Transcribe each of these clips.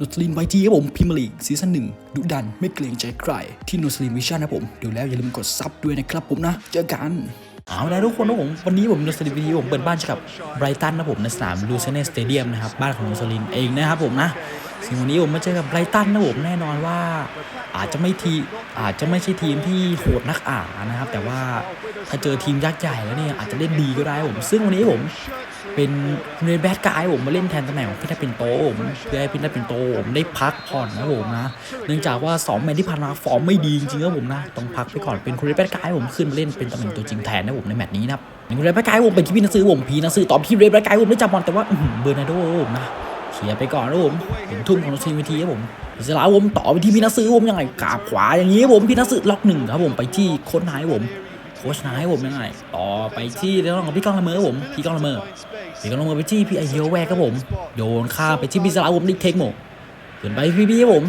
นอตลินไวทีครับผมพิมลีกซีซั่นหนึ่งดุดันไม่เกรงใจใคร ที่นอตลินวิชั่นนะผมดูแล้วอย่าลืมกดซับด้วยนะครับผมนะ เจอกันเอาละทุกคนนะผมวันนี้ผมนอตลินวิทีผมเปิดบ้านกับไบรตันนะผมในสนามลูเซเนสเตเดียมนะครับบ้านของนอตลินเองนะครับผมนะ ซึ่งวันนี้ผมมาเจอกับไบรตันนะผมแน่นอนว่า อาจจะไม่ทีอาจจะไม่ใช่ทีมที่โหดนักอ่านะครับ แต่ว่าถ้าเจอทีมยักษ์ใหญ่แล้วเนี่ยอาจจะเล่นดีก็ได้ผม ซึ่งวันนี้ผมเป็นเรนแบดกายผมมาเล่นแทนตำแหน่งของพิทักษ์ปินโตผมเพื่อให้พิทักษ์ปินโตผมได้พักผ่อนนะผมนะเนื่องจากว่า2แมตช์ที่ผ่านมาฟอร์มไม่ดีจริงๆครับผมนะต้องพักไปก่อนเป็นคุณเรนแบดกายผมขึ้นมาเล่นเป็นตำแหน่งตัวจริงแทนนะผมในแมตช์นี้นะครับคุณเรนแบดกายผมเป็นที่พี่นักซื้อผมพีนักซื้อตอบที่เรนแบดกายผมได้จับบอลแต่ว่าเบอร์นาร์โดผมนะียไปก่อนนะผมเห็นทุ่มของทีมวิทีครับผมอิสลาผมต่อไปที่พี่นักซื้อผมยังไงกราบขวาอย่างนี้ผมพี่นักซื้อล็อกหนึ่งครับผมไปที่โค้ชนายผมโค้ชนายผมยังไงต่อไปที่เรื่องของพี่ก้องละเมอผมพี่ก้องละเมอพี่ก้องละเมอไปที่พี่ไอเฮียวแวกครับผมโยนข้าไปที่พี่สลาผมดิเทคโมดเดินไปพี่พี่ครับผม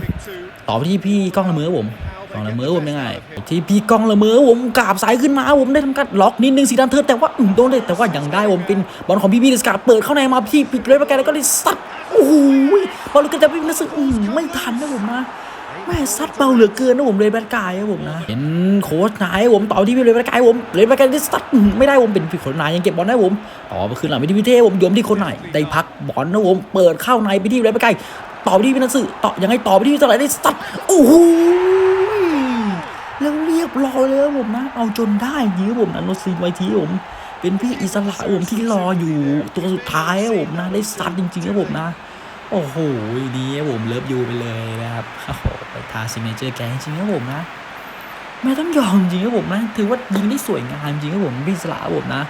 ต่อไปที่พี่ก้องละเมอผม ก้องละเมอผมยังไงที่พี่กองละเมอผมกราบสายขึ้นมาผมได้ทำการล็อกนิดนึงสีดันเทิร์แต่ว่าอืมโดนเลยแต่ว่ายังได้ผมเป็นบอลของพี่พี่ดิสกาเปิดเข้าในมาพี่ปิดเลยประกันแล้วก็ได้ซัดโอ้โหบอลลูกกระจะพี่นักสึกอืมไม่ทันนะผมนะแม่ซัดเบาเหลือเกินนะผมเลยแบดกายครับผมนะเห็นโค้ชนายผมต่อที่พี่เลยแบดกายผมเลยแบดกายที่ซัดอื้อไม่ได้ผมเป็นพี่โค้ชนายยังเก็บบอลได้ผมต่อไปคืนหลังไปที่พี่เทผมโยมที่คนนายได้พักบอลนะผมเปิดเข้าในไปที่เลยแบดกายต่อไปที่พี่นันสึต่อยังไงต่อไปที่พี่สไลด์ได้ซัดโอ้โหแล้ว รอยเลยครับผมนะ เอาจนได้จริงครับผมนะโนซีไวทีผม เป็นพี่อิสระผมที่รออยู่ตัวสุดท้ายครับผมนะ ได้ซัดจริงๆครับผมนะ โอ้โหดีครับผมเลิฟยูไปเลยนะครับโอ้โหไปทาซิเนเจอร์แกจริงๆครับผมนะ ไม่ต้องยอมจริงครับผมนะ ถือว่ายิงได้สวยงามจริงครับผมพี่สละครับผมนะ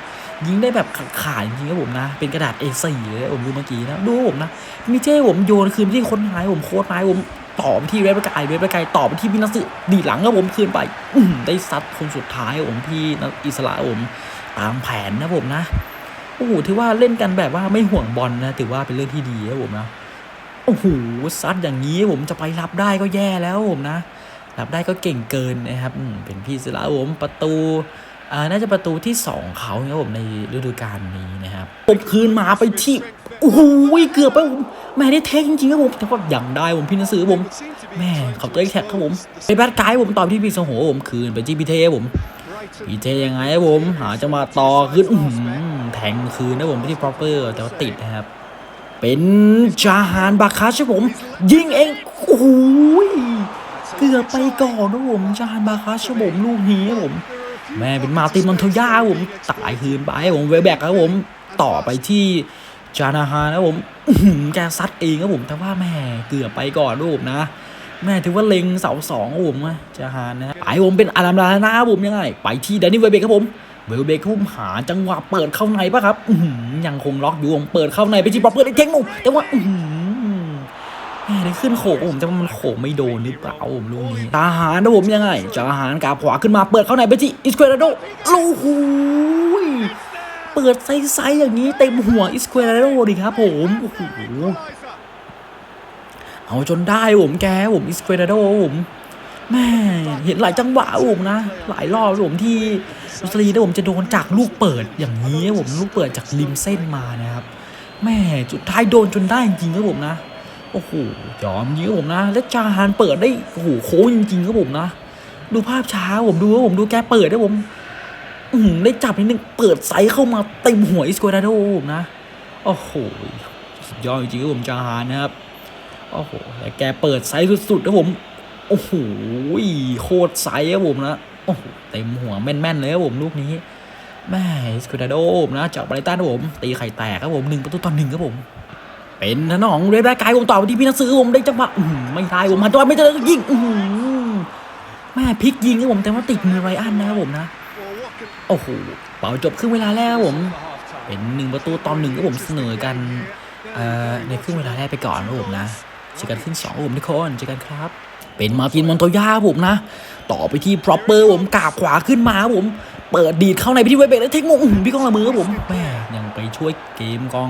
ยิงได้แบบขาดจริงครับผมนะ เป็นกระดาษ A4 เลยผมดูเมื่อกี้นะ ดูครับผมนะมิเจ้ผมโยนคืนที่คนหายผมโค้ดนายผม ต่อไปที่เรดประกายเรดประกายต่อไปที่พี่นักสือดีหลังครับผมคืนไป อืได้ซัดคนสุดท้ายผมพี่อิสระผมตามแผนนะผมนะโอ้โหถือว่าเล่นกันแบบว่าไม่ห่วงบอลนะถือว่าเป็นเรื่องที่ดีครับผมนะโอ้โหซัดอย่างนี้ผมจะไปรับได้ก็แย่แล้วผมนะ รับได้ก็เก่งเกินนะครับเป็นพี่สละผมประตูอาน่าจะประตูที่สองเขาครับผมในฤดูกาลนี้นะครับผมคืนมาไปที่ โอ้โหเกือบไปผมแม่ได้เทคจริงๆครับผมแต่ว่าอย่างได้ผมพี่หนังสือผมแม่เขาตัวเองแท็กครับผมไปแบดกายผมตอบที่พี่สงโหผมคืนไปที่พี่เทผมพี่เทยังไงครับผม หาจังหวะต่อขึ้นแทงคืนนะผมที่ proper แต่ว่าติดนะครับ เป็นจาฮานบาคาใชครับผม ยิงเองโอ้โหเกือบไปก่อนนะผมจาฮานบาคาชครับผมลูกนี้ครับผมแม่เป็นมาตินมอนโทย่าผมตายคืนไปผมเวแบกครับผมต่อไปที่ จานาฮานะผมแกซัดเองครับผม แต่ว่าแม่เกือบไปก่อนนะผมนะ แม่ถือว่าเล็งเสาสองครับผมนะจาฮานนะไปผมเป็นอารามลานาครับผมยังไง ไปที่แดนนี่เวเบกครับผมเวลเบกครับผมหาจังหวะเปิดเข้าในปะครับอยังคงล็อกอยู่ผมเปิดเข้าในไปที่ปอเปิดไอ้เทคโนแต่ว่าแม่ได้ขึ้นโขกผมแต่ว่ามันโขกไม่โดนหรือเปล่าผมลูกนี้ทหารนะผมยังไงทหารกาขวาขึ้นมาเปิดเข้าในไปที่อิสเควโดโอ้โหเปิดไซส์อย่างนี้เต็มหัวอิสควิเอโดดิครับผมโอ้โหเอาจนได้ผมแกผมอิสควิเอโดผมแม่เห็นหลายจังหวะผมนะ หลายรอบผมที่ลุสลีนะผมจะโดนจากลูกเปิดอย่างนี้ผมลูกเปิดจากริมเส้นมานะครับแม่จุดท้ายโดนจนได้จริงครับผมนะโอ้โหยอมยิงครับผมนะ และจาฮานเปิดได้โอ้โหโค้งจริงๆครับผมนะ ดูภาพช้าผมดูว่าผมดูแกเปิดได้ผม ได้จับนิดนึงเปิดไซส์เข้ามาเต็มหัวอิสโกดาโดผมนะ โอ้โหสุดยอดจริงๆครับผมจาฮานนะครับ โอ้โหแต่แกเปิดไซส์สุดๆนะผม โอ้โหโคตรไซส์ครับผมนะโอ้โหเต็มหัวแม่นๆเลยครับผมลูกนี้แม่สคูดาโดนะจากไบรตันครับผม ตีไข่แตกครับผมหนึ่งประตูต่อหนึ่งครับผม เป็นทางด้านองเรดแบกายผมต่อไปที่พี่นักซื้อผมได้จังหวะอื้อหือไม่ได้ผมหันตัวไม่เจอยิงอื้อหือแม่พลิกยิงครับผมแต่ว่าติดมือไรอันนะครับผมนะ โอ้โหเป่าจบครึ่งเวลาแล้วผม เป็นหนึ่งประตูตอนหนึ่งครับผมเสนอกันเอ่อในครึ่งเวลาแรกไปก่อนครับผมนะเจอกันขึ้นสองผมทุกคนเจอกันครับ เป็นมาตินมอนโตยาผมนะ ต่อไปที่พรอปเปอร์ผมกาบขวาขึ้นมาครับผม เปิดดีดเข้าในไปที่เวเบกแล้วเทคโมพี่กองละมือครับผมแม่ยังไปช่วยเกมกอง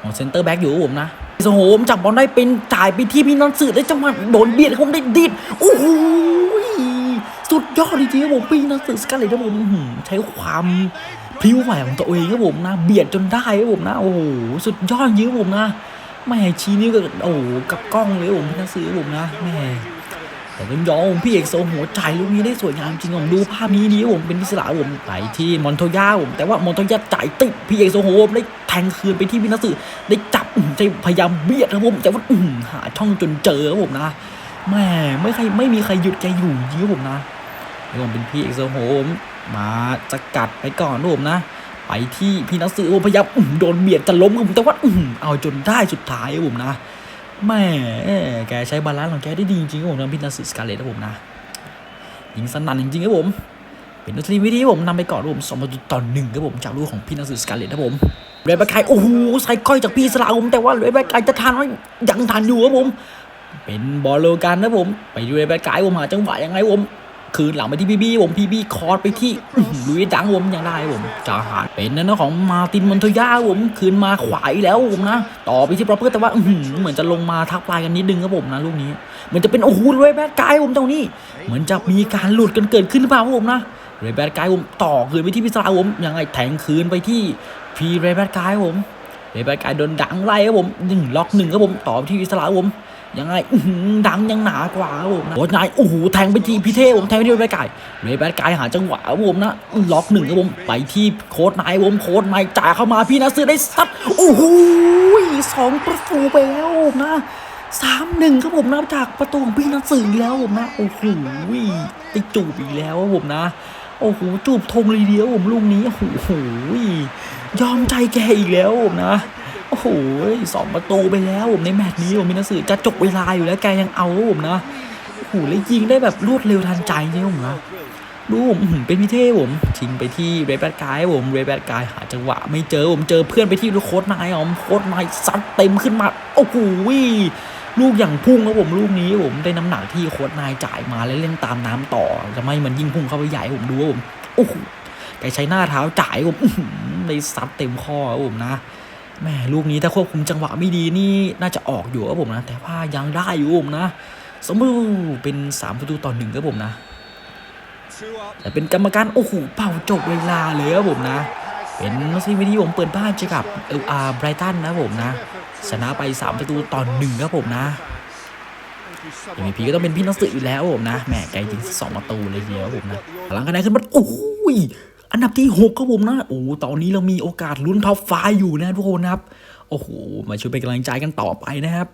ของเซนเตอร์แบ็กอยู่ครับผมนะโอ้โหจับบอลได้เป็นจ่ายไปที่พี่นอนสือได้จังหวะโดนเบียดครับผมได้ดีดโอ้โห สุดยอดจริงๆครับผมพี่นอนสือสกัดเลยครับผมใช้ความพริ้วไหวของตัวเองครับผมนะ เบียดจนได้ครับผมนะ โอ้โห สุดยอดจริงครับผมนะแม่ชี้นิ้วกับโอ้โห กับกล้องเลยผมพี่นักสือผมนะ แม่แต่ต้องยอมผมพี่เอกโซหัวใจลูกนี้ได้สวยงามจริงผมดูภาพนี้ดีผมเป็นพิศลาผมไปที่มอนโตย่าผมแต่ว่ามอนโตย่าจ่ายติดพี่เอกโซโหผมได้แทงคืนไปที่พี่นักสือได้จับใจพยายามเบียดครับผมแต่ว่าอื้อหาช่องจนเจอครับผมนะแม่ไม่ใครไม่มีใครหยุดแกอยู่จริงครับผมนะ แล้วผมเป็นพี่เอ็กโซโหผมมาสกัดไปก่อนผมนะ ไปที่พี่นักสือโอพยายามอื้อโดนเบียดจะล้มครับผมแต่ว่าอื้อเอาจนได้สุดท้ายผมนะแม่แกใช้บาลานซ์ของแกได้ดีจริงๆครับผมนะพี่นักสือสกาเลตครับผมนะยิงสนั่นจริงๆครับผมเป็นนักทีวิธีผมนำไปก่อนผมสองประตูต่อหนึ่งครับผมจากลูกของพี่นักสือสกาเลตครับผมเรย์แบคไคโอ้โหใส่ก้อยจากพี่สลาผมแต่ว่าเรย์แบคไคจะทานไว้ยังทานอยู่ครับผม เป็นบอลโลกันนะผม ไปดูเรย์แบคไคผมหาจังหวะยังไงผม คืนหลังไปที่พีบีผมพีบีคอร์สไปที่ลุยดังผมยังได้ผมจาหารเป็นนั่นของมาตินมอนโทย่าผมคืนมาขวายแล้วผมนะ ต่อไปที่ปรอเปอร์แต่ว่าเหมือนจะลงมาทักปลายกันนิดนึงครับผมนะลูกนี้เหมือนจะเป็นโอ้โหเรย์แบดกายผมตรงนี้ เหมือนจะมีการหลุดกันเกิดขึ้นหรือเปล่าครับผมนะเรย์แบดกายผมต่อคืนไปที่พิซซ่าผมยังไงแทงคืนไปที่พีเรย์แบดกายผมเรย์แบดกายโดนดังไล่ครับผมหนึ่งล็อกหนึ่งครับผมต่อไปที่พิซซ่าผม ยังไงหือดังยังหนากว่าครับผมนะโอ้ยนายโอ้โหแทงไปที่พี่เท่ผมแทงไปที่เรย์แบดกายเรย์แบดกายหาจังหวะครับผมนะล็อกหนึ่งครับผมไปที่โค้ดนายผมโค้ดนายจ่ายเข้ามาพี่นัสซื้อได้ซัดโอ้โหสองประตูไปแล้วนะสามหนึ่งครับผมนะจากประตูของพี่นัทสื่อแล้วผมนะโอ้โหได้จูบอีกแล้วครับผมนะ โอ้โหจูบธงเลยเดียวผมลูกนี้โอ้โหยอมใจแกอีกแล้วผมนะ โอ้โหสองประตูไปแล้วผมในแมตช์นี้ผมพี่นัทสื่อจะจบเวลาอยู่แล้วแกยังเอารับผมนะโอ้โหแล้วยิงได้แบบรวดเร็วทันใจจริงผมนะดูผมเป็นพิเท่ผมชิงไปที่เรย์แบดกายผมเรย์แบดกายหาจังหวะ ไม่เจอผมเจอเพื่อนไปที่ลูกโค้ดนายผมโค้ดนายซัดเต็มขึ้นมาโอ้โหลูกอย่างพุ่งครับผมลูกนี้ผมได้น้ำหนักที่โค้ดนายจ่ายมาแล้วเล่นตามน้ำต่อจะไม่มันยิ่งพุ่งเข้าไปใหญ่ผมดูผมโอ้โหแกใช้หน้าเท้าจ่ายผมอื้อหือได้ซัดเต็มข้อครับผมนะ แหม่ลูกนี้ถ้าควบคุมจังหวะไม่ดีนี่น่าจะออกอยู่ครับผมนะ แต่ว่ายังได้อยู่ผมนะสมมติเป็นสามประตูต่อหนึ่งครับผมนะ แต่เป็นกรรมการโอ้โหเป่าจบเวลาเลยครับผมนะ เป็นซีวิธีผมเปิดบ้านเจอกับเอลอาร์ไบรตันนะผมนะชนะไป 3 ประตูต่อหนึ่งครับผมนะ MVP ก็ต้องเป็นพี่นักสืออยู่แล้วผมนะแหมไกลจริงสองประตูเลยทีเดียวผมนะหลังคะแนนขึ้นมาโอ้โห อันดับที่6ครับผมนะโอ้ตอนนี้เรามีโอกาสลุ้นท็อปไฟอยู่นะทุกคนนะครับ โอ้โห มาช่วยเป็นกำลังใจกันต่อไปนะครับ